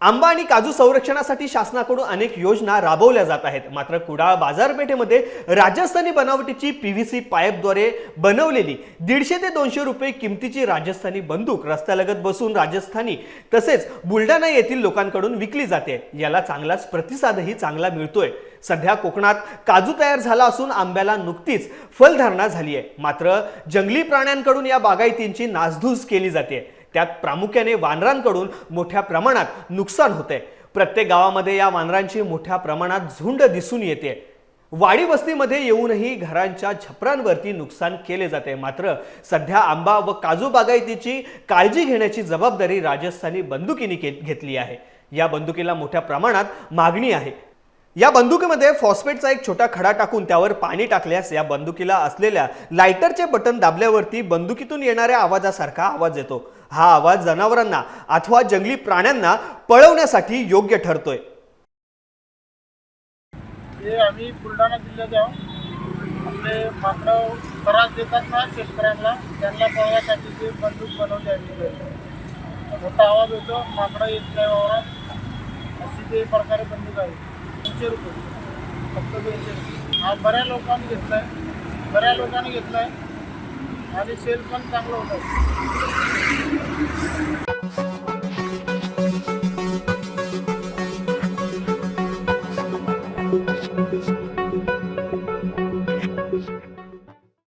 आंबा आणि काजू संरक्षणासाठी शासनाकडून अनेक योजना राबवल्या जात आहेत. मात्र कुडाळ बाजारपेठेमध्ये राजस्थानी बनावटीची पी व्ही सी पाईपद्वारे बनवलेली दीडशे ते दोनशे रुपये किमतीची राजस्थानी बंदूक रस्त्यालगत बसून राजस्थानी तसेच बुलढाणा येथील लोकांकडून विकली जाते. याला चांगलाच प्रतिसादही चांगला मिळतोय. सध्या कोकणात काजू तयार झाला असून आंब्याला नुकतीच फलधारणा झाली आहे. मात्र जंगली प्राण्यांकडून या बागायतींची नासधूस केली जाते. त्यात प्रामुख्याने वानरांकडून मोठ्या प्रमाणात नुकसान होते प्रत्येक गावामध्ये या वानरांची मोठ्या प्रमाणात झुंड दिसून येते. वाडी वस्तीमध्ये येऊनही घरांच्या छपरांवरती नुकसान केले जाते. मात्र सध्या आंबा व काजू बागायतीची काळजी घेण्याची जबाबदारी राजस्थानी बंदुकीने घेतली आहे. या बंदुकीला मोठ्या प्रमाणात मागणी आहे. या बंदुकीमध्ये फॉस्फेटचा एक छोटा खडा टाकून त्यावर पाणी टाकल्यास या बंदुकीला असलेल्या लायटरचे बटन दाबल्यावरती बंदुकीतून येणाऱ्या आवाजासारखा आवाज येतो. हा आवाज जनावरांना अथवा जंगली प्राण्यांना पळवण्यासाठी योग्य ठरतोय. हे आम्ही बुलढाणा जिल्ह्यात आहोत. आपले माकडं त्रास देतात ना शेतकऱ्यांना. त्यांना पळण्यासाठी ते बंदूक बनवली आम्ही मोठा आवाज होतो माकडं येत नाही वावरात. अशी ते प्रकारे बंदूक आहे. दोनशे रुपये. फक्त दोनशे रुपये. हा बऱ्या लोकांनी घेतला आहे बऱ्या लोकांनी घेतला आहे आणि सेल पण चांगलं होतं